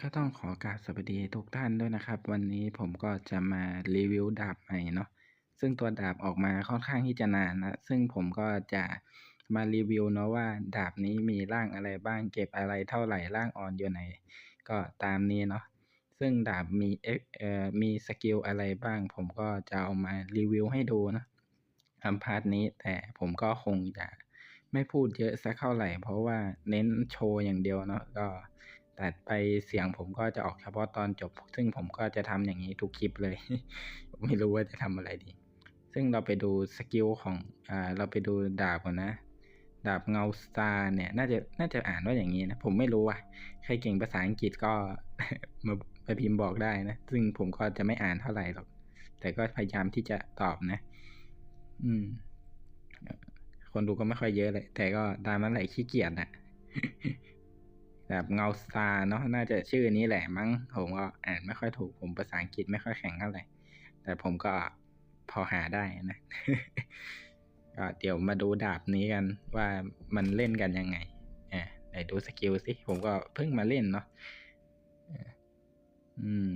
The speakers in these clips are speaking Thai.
ก็ต้องขอกราบสวัสดีทุกท่านด้วยนะครับ วันนี้ผมก็จะมารีวิวดาบใหม่เนาะซึ่งตัวดาบออกมาค่อนข้างที่จะนานนะซึ่งผมก็จะมารีวิวเนาะว่าดาบนี้มีร่างอะไรบ้างเก็บอะไรเท่าไหร่ร่างอ่อนอยู่ไหน ก็ตามนี้เนาะซึ่งดาบมีเอเอ่อมีสกิลอะไรบ้าง ผมก็จะเอามารีวิวให้ดูนะทำพาร์ทนี้แต่ผมก็คงจะไม่พูดเยอะสักเท่าไหร่ เพราะว่าเน้นโชว์อย่างเดียวเนาะก็ ตัดไปเสียงผมก็จะออกเฉพาะตอนจบ ซึ่งผมก็จะทำอย่างนี้ทุกคลิปเลย ไม่รู้ว่าจะทำอะไรดี ซึ่งเราไปดูสกิลของอ่าเราไปดูดาบก่อนนะดาบเงาสตาร์เนี่ยน่าจะน่าจะอ่านว่าอย่างนี้นะ ผมไม่รู้อะใครเก่งภาษาอังกฤษก็มามาพิมพ์บอกได้นะ ซึ่งผมก็จะไม่อ่านเท่าไหร่หรอก แต่ก็พยายามที่จะตอบนะ อืม คนดูก็ไม่ค่อยเยอะเลย แต่ก็ตามนั้นแหละขี้เกียจนะ แบบเงาสตาร์เนาะน่าจะชื่อนี้แหละมั้งผมก็อ่านไม่ค่อยถูกผมภาษาอังกฤษไม่ค่อยแข็งเท่าไหร่แต่ผมก็พอหาได้นะก็เดี๋ยวมาดูดาบนี้กันว่ามันเล่นกันยังไงอ่าไหนดูสกิลสิผมก็เพิ่งมาเล่นเนาะอืม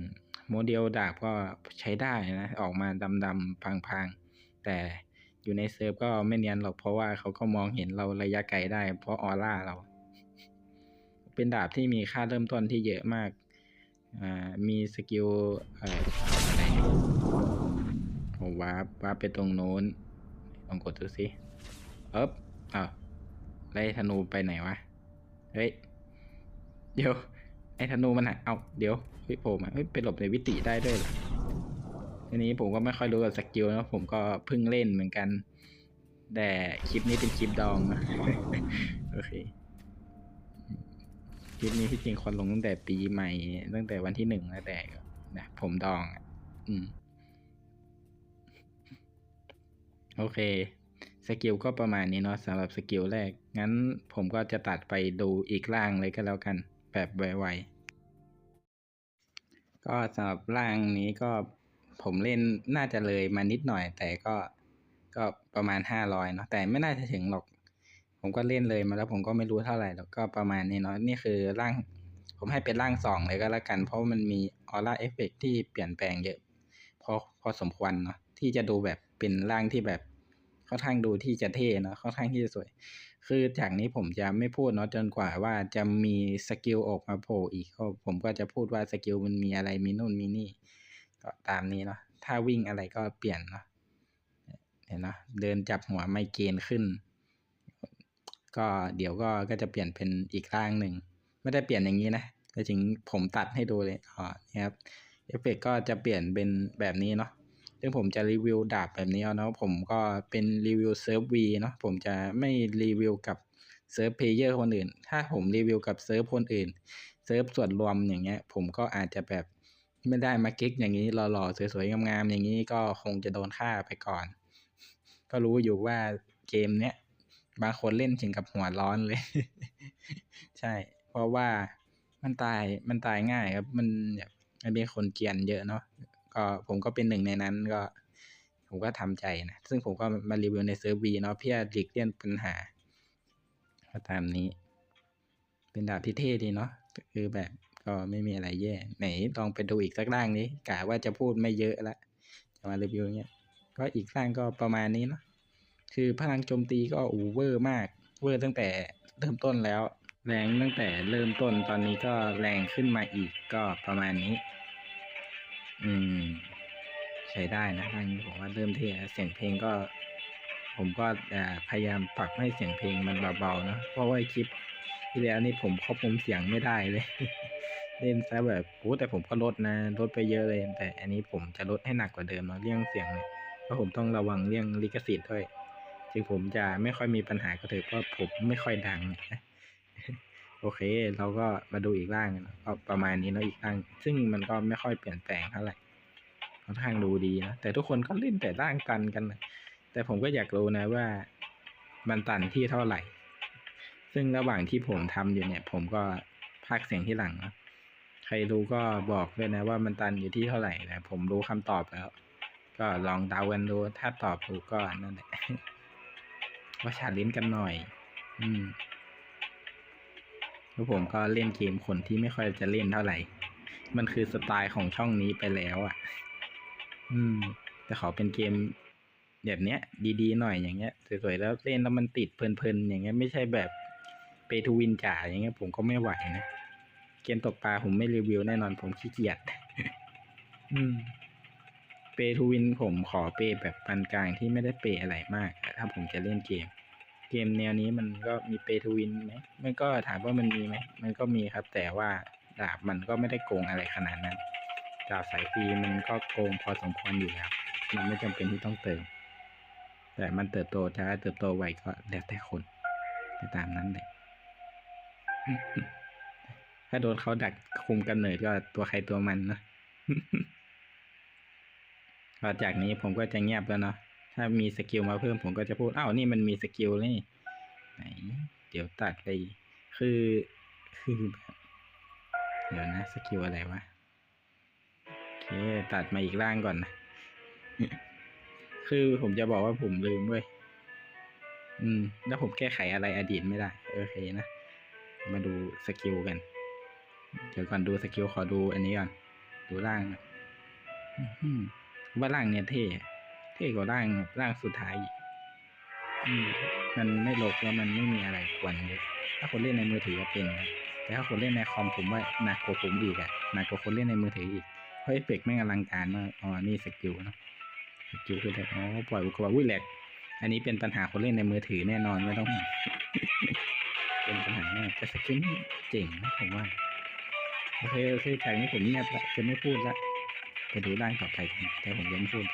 โมเดลดาบก็ใช้ได้นะ ออกมาดำๆพังๆ แต่อยู่ในเซิร์ฟก็ไม่เนียนหรอกเพราะว่าเขาก็มองเห็นเราระยะไกลได้เพราะออร่าเรา เป็นดาบที่มีค่าเริ่มต้นที่เยอะมาก อ่า มีสกิลอ่ออะไรผมวาร์ปวาร์ปไปตรงโน้น ลองกดดูสิเอ๊บอ้าวไล่ธนูไปไหนวะ เฮ้ย เดี๋ยว ไอ้ธนูมันหายเอา เดี๋ยวเฮ้ยโผมาเฮ้ยไปหลบในวิติได้ด้วยเหรอทีนี้ผมก็ไม่ค่อยรู้กับสกิลนะผมก็เพิ่งเล่นเหมือนกัน แต่คลิปนี้เป็นคลิปดองนะโอเค ลิปนี้ที่จริงคนลงตั้งแต่ปีใหม่ ตั้งแต่วันที่หนึ่งแล้วแต่นะผมดองอืม โอเค สกิลก็ประมาณนี้เนาะสำหรับสกิลแรก งั้นผมก็จะตัดไปดูอีกร่างเลยก็แล้วกัน แบบไวๆ ก็สำหรับร่างนี้ก็ผมเล่นน่าจะเลยมานิดหน่อย แต่ก็ก็ประมาณห้าร้อยเนาะแต่ไม่น่าจะถึงหรอก ผมก็เล่นเลยมาแล้วผมก็ไม่รู้เท่าไหร่หรอกก็ประมาณนี้เนาะนี่คือร่าง ผมให้เป็นร่างสองเลยก็แล้วกัน เพราะมันมีออร่าเอฟเฟกที่เปลี่ยนแปลงเยอะพอพอสมควรเนาะที่จะดูแบบเป็นร่างที่แบบค่อนข้างดูที่จะเท่เนาะค่อนข้างที่จะสวย คือจากนี้ผมจะไม่พูดเนาะจนกว่าว่าจะมีสกิลออกมาโผล่อีกก็ผมก็จะพูดว่าสกิลมันมีอะไรมีนู่นมีนี่ก็ตามนี้เนาะถ้าวิ่งอะไรก็เปลี่ยนเนาะเห็นเนาะเดินจับหัวไมเกรนขึ้น ก็เดี๋ยวก็ก็จะเปลี่ยนเป็นอีกร่างหนึ่ง ไม่ได้เปลี่ยนอย่างนี้นะแต่จริงผมตัดให้ดูเลยอ๋อนี่ครับเอฟเฟกก็จะเปลี่ยนเป็นแบบนี้เนาะซึ่งผมจะรีวิวดาบแบบนี้เอาเนาะผมก็เป็นรีวิวเซิร์ฟวีเนาะผมจะไม่รีวิวกับเซิร์ฟเพลเยอร์คนอื่น ถ้าผมรีวิวกับเซิร์ฟคนอื่นเซิร์ฟส่วนรวมอย่างเงี้ย ผมก็อาจจะแบบไม่ได้มากิ๊กอย่างนี้หล่อๆสวยๆงามๆอย่างนี้ก็คงจะโดนฆ่าไปก่อน ก็รู้อยู่ว่าเกมเนี้ย บางคนเล่นถึงกับหัวร้อนเลย ใช่ เพราะว่ามันตายมันตายง่ายครับ มันแบบมันมีคนเกียนเยอะเนาะก็ผมก็เป็นหนึ่งในนั้นก็ ผมก็ทำใจนะ ซึ่งผมก็มารีวิวในเซิร์ฟวีเนาะเพื่อหลีกเลี่ยงปัญหาก็ตามนี้ เป็นดาบที่เท่ดีเนาะคือแบบก็ไม่มีอะไรแย่ ไหนลองไปดูอีกสักร่างนี้กะว่าจะพูดไม่เยอะละจะมารีวิวเงี้ยก็อีกร่างก็ประมาณนี้เนาะ คือพลังโจมตีก็อูเวอร์มาก เวอร์ตั้งแต่เริ่มต้นแล้ว แรงตั้งแต่เริ่มต้นตอนนี้ก็แรงขึ้นมาอีกก็ประมาณนี้ อืม ใช้ได้นะทางนี้ผมว่าเริ่มเท่เสียงเพลงก็ ผมก็พยายามปรับให้เสียงเพลงมันเบาๆนะเพราะว่าคลิปที่แล้วนี่ผมควบคุมเสียงไม่ได้เลย เล่นซะแบบโอ้แต่ผมก็ลดนะลดไปเยอะเลย แต่อันนี้ผมจะลดให้หนักกว่าเดิมเนาะเรื่องเสียงเนี่ยเพราะผมต้องระวังเรื่องลิขสิทธิ์ด้วย ถึงผมจะไม่ค่อยมีปัญหาก็เถอะเพราะผมไม่ค่อยดังนะโอเค เราก็มาดูอีกร่างกันก็ประมาณนี้เนาะอีกร่าง ซึ่งมันก็ไม่ค่อยเปลี่ยนแปลงเท่าไหร่ค่อนข้างดูดีนะแต่ทุกคนก็เล่นแต่ร่างตันกันนะแต่ผมก็อยากรู้นะว่ามันตันที่เท่าไหร่ ซึ่งระหว่างที่ผมทำอยู่เนี่ย ผมก็พากเสียงที่หลังนะใครรู้ก็บอกด้วยนะว่ามันตันอยู่ที่เท่าไหร่แต่ผมรู้คำตอบแล้ว ก็ลองเดากันดูถ้าตอบถูกก็นั่นแหละ ว่าชาลิ้นกันหน่อย อืมแล้วผมก็เล่นเกมคนที่ไม่ค่อยจะเล่นเท่าไหร่ มันคือสไตล์ของช่องนี้ไปแล้วอะ อืม แต่ขอเป็นเกมแบบเนี้ย ดีๆหน่อยอย่างเงี้ยสวยๆแล้วเล่นแล้วมันติดเพลินๆอย่างเงี้ยไม่ใช่แบบเปทูวินจ๋าอย่างเงี้ยผมก็ไม่ไหวนะเกมตกปลาผมไม่รีวิวแน่นอนผมขี้เกียจอืม เปทูวินผมขอเปแบบปานกลางที่ไม่ได้เปอะไรมาก ถ้าผมจะเล่นเกม เกมแนวนี้มันก็มีเปทูวินไหมมันก็ถามว่ามันมีไหมมันก็มีครับ แต่ว่าดาบมันก็ไม่ได้โกงอะไรขนาดนั้น ดาบสายฟรีมันก็โกงพอสมควรอยู่แล้ว มันไม่จำเป็นที่ต้องเติม แต่มันเติบโตช้าเติบโตไวก็แล้วแต่คนก็ตามนั้นเลยถ้าโดนเขาดักคุมกำเนิดก็ตัวใครตัวมันเนอะพอจากนี้ผมก็จะเงียบแล้วเนาะ ถ้ามีสกิลมาเพิ่มผมก็จะพูดอ้าวนี่มันมีสกิลนี่ไหน เดี๋ยวตัดไป คือคือแบบเดี๋ยวนะสกิลอะไรวะโอเคตัดมาอีกร่างก่อนนะคือผมจะบอกว่าผมลืมเว้ยอืม แล้วผมแก้ไขอะไรอดีตไม่ได้ โอเคนะ มาดูสกิลกัน เดี๋ยวก่อนดูสกิลขอดูอันนี้ก่อน ดูร่างก่อนอื้อหือว่าร่างเนี่ยเท่ เท่กว่าร่างร่างสุดท้ายอีกอืมมันไม่ลกแล้วมันไม่มีอะไรกวนเยอะถ้าคนเล่นในมือถือก็เป็นนะแต่ถ้าคนเล่นในคอมผมว่าหนักกว่าผมอีกอะหนักกว่าคนเล่นในมือถืออีกเพราะเอฟเฟกต์แม่งอลังการมากอ๋อนี่สกิลเนอะสกิลคืออะไรอ๋อปล่อยอุกกาบาตอุ้ยแหลกอันนี้เป็นปัญหาคนเล่นในมือถือแน่นอนไม่ต้องห่วงเป็นปัญหามากแต่สกิลนี่เจ๋งนะผมว่าโอเคโอเคจากนี้ผมเงียบละจะไม่พูดละไปดูร่างต่อไปกันแต่ผมยังไม่พูด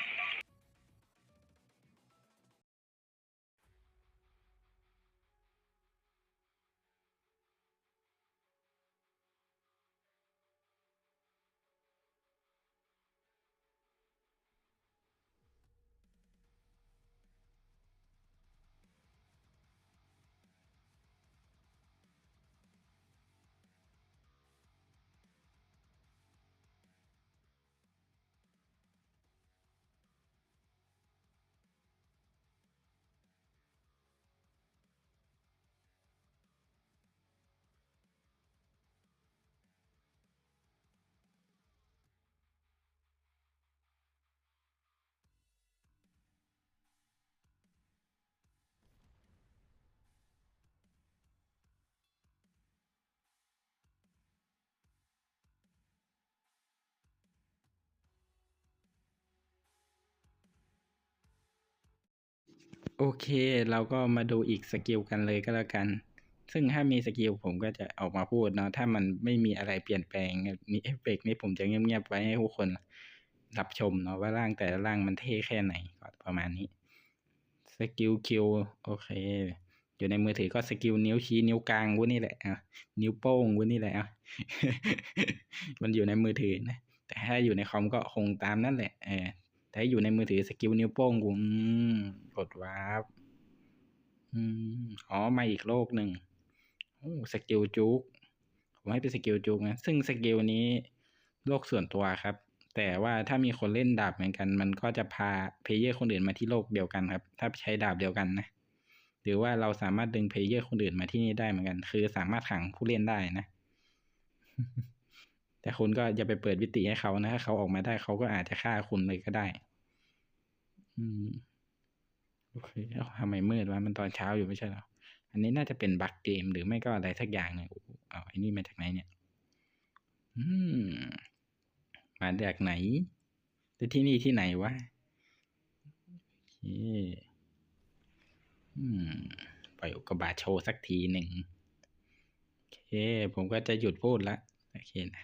โอเค เราก็มาดูอีกสกิลกันเลยก็แล้วกัน ซึ่งถ้ามีสกิลผมก็จะออกมาพูดเนาะถ้ามันไม่มีอะไรเปลี่ยนแปลงมีเอฟเฟกต์นี่ผมจะเงียบๆไว้ให้ทุกคนรับชมเนาะว่าร่างแต่ละร่างมันเท่แค่ไหนก็ประมาณนี้สกิลคิวโอเค อยู่ในมือถือก็สกิลนิ้วชี้นิ้วกลางวุ้นนี่แหละอะนิ้วโป้งวุ้นนี่แหละอะมันอยู่ในมือถือนะแต่ถ้าอยู่ในคอมก็คงตามนั่นแหละเออ แต่ถ้าอยู่ในมือถือสกิลนิ้วโป้งกูมกดวาร์ปอืมอ๋อมาอีกโลกหนึ่งโอ้สกิลจุกผมให้เป็นสกิลจุกนะซึ่งสกิลนี้โลกส่วนตัวครับ แต่ว่าถ้ามีคนเล่นดาบเหมือนกัน มันก็จะพาเพลเยอร์คนอื่นมาที่โลกเดียวกันครับ ถ้าใช้ดาบเดียวกันนะหรือว่าเราสามารถดึงเพลเยอร์คนอื่นมาที่นี่ได้เหมือนกัน คือสามารถขังผู้เล่นได้นะ แต่คุณก็อย่าไปเปิดวิติให้เขานะถ้าเขาออกมาได้เขาก็อาจจะฆ่าคุณเลยก็ได้ อืมโอเคเอ้าทำไมมืดวะมันตอนเช้าอยู่ไม่ใช่หรออันนี้น่าจะเป็นบั๊กเกมหรือไม่ก็อะไรสักอย่างหนึ่งโอ้โหเอาไอ้นี่มาจากไหนเนี่ย อืม มาจากไหนแต่ที่นี่ที่ไหนวะโอเคอืมปล่อยอุกกาบาโชว์สักทีหนึ่งโอเค ผมก็จะหยุดพูดละโอเคนะ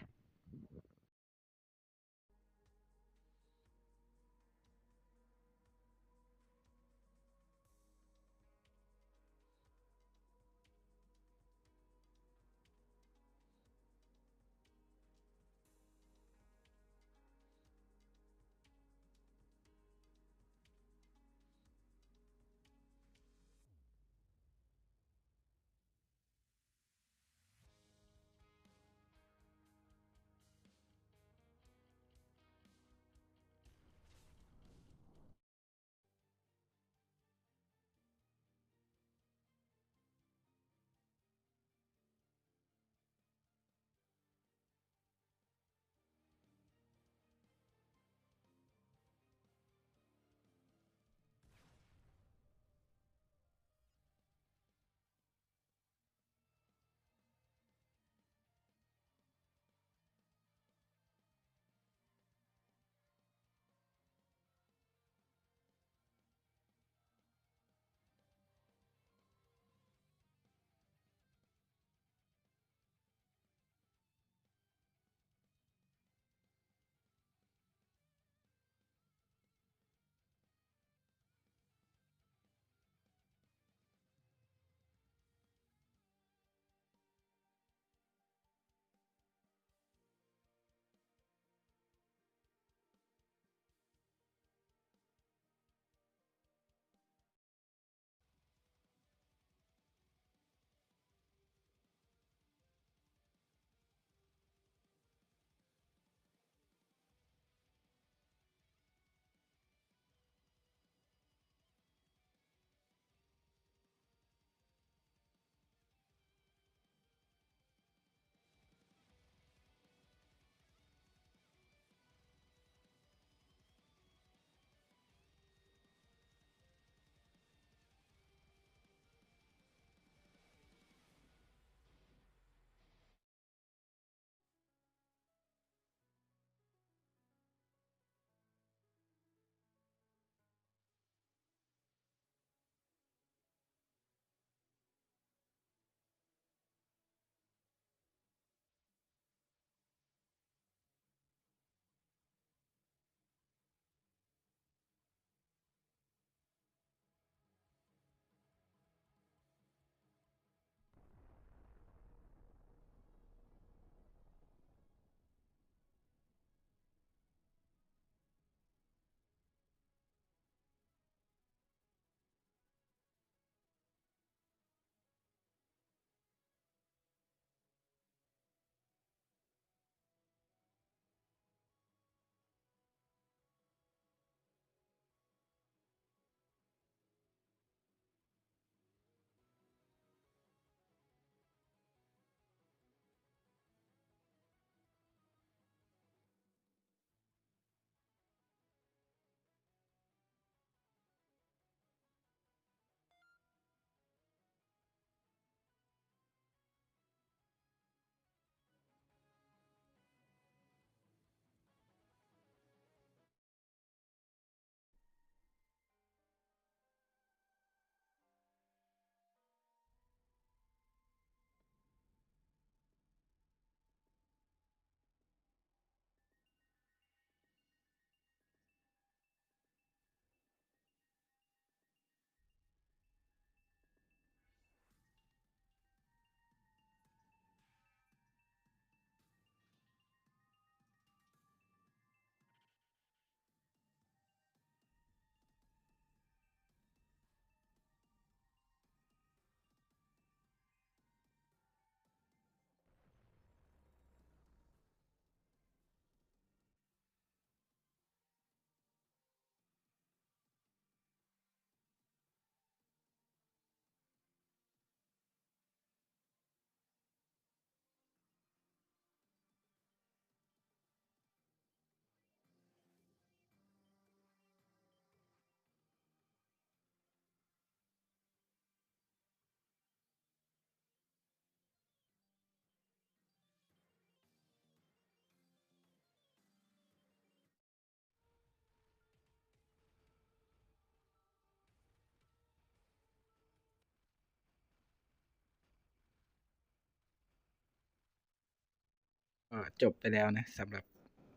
ก็จบไปแล้วนะสำหรับ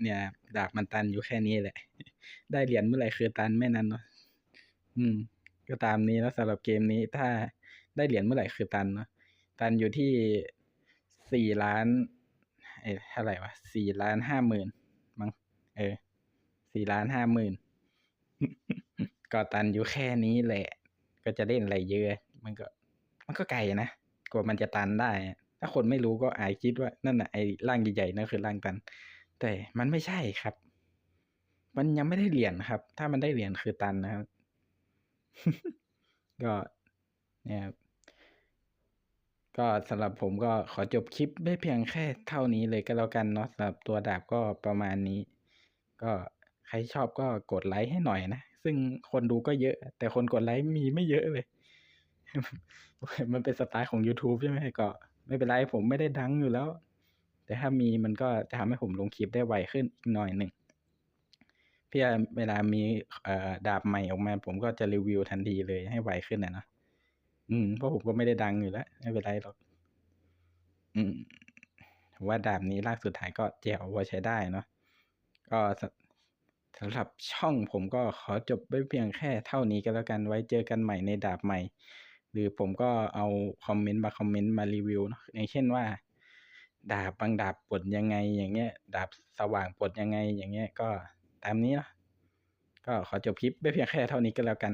เนี่ยดาบมันตันอยู่แค่นี้แหละ ได้เหรียญเมื่อไหร่คือตันแม่นั้นเนาะอืม ก็ตามนี้แล้วสำหรับเกมนี้ถ้าได้เหรียญเมื่อไหร่คือตันเนาะตันอยู่ที่สี่ล้านเอ้เท่าไหร่วะสี่ล้านห้าหมื่นมั้งเออสี่ล้านห้าหมื่นก็ตันอยู่แค่นี้แหละ ก็จะเล่นอะไรเยอะ มันก็ มันก็ไกลนะกว่ามันจะตันได้ ถ้าคนไม่รู้ก็อาจคิดว่านั่นน่ะไอ้ร่างใหญ่ๆนั่นคือร่างตัน แต่มันไม่ใช่ครับ มันยังไม่ได้เหรียญครับ ถ้ามันได้เหรียญคือตันนะครับ ก็เนี่ยครับก็สำหรับผมก็ขอจบคลิปได้เพียงแค่เท่านี้เลยก็แล้วกันเนาะสำหรับตัวดาบก็ประมาณนี้ ก็ใครชอบก็กดไลค์ให้หน่อยนะ ซึ่งคนดูก็เยอะ แต่คนกดไลค์มีไม่เยอะเลย มันเป็นสไตล์ของ YouTube ใช่ไหมก็ ไม่เป็นไรผมไม่ได้ดังอยู่แล้ว แต่ถ้ามีมันก็จะทำให้ผมลงคลิปได้ไวขึ้นอีกหน่อยหนึ่งเพื่อเวลามีดาบใหม่ออกมา ผมก็จะรีวิวทันทีเลยให้ไวขึ้นนะเนาะอืมเพราะผมก็ไม่ได้ดังอยู่แล้วไม่เป็นไรหรอกอืมว่าดาบนี้ล่าสุดท้ายก็แจ๋วพอใช้ได้เนาะก็สสำหรับช่องผมก็ขอจบไว้เพียงแค่เท่านี้ก็แล้วกันไว้เจอกันใหม่ในดาบใหม่ หรือผมก็เอาคอมเมนต์มาคอมเมนต์มารีวิวเนาะอย่างเช่นว่า ดาบบางดาบปลดยังไง อย่างเงี้ย ดาบสว่างปลดยังไง อย่างเงี้ยก็ตามนี้เนาะก็ขอจบคลิปไม่เพียงแค่เท่านี้ก็แล้วกัน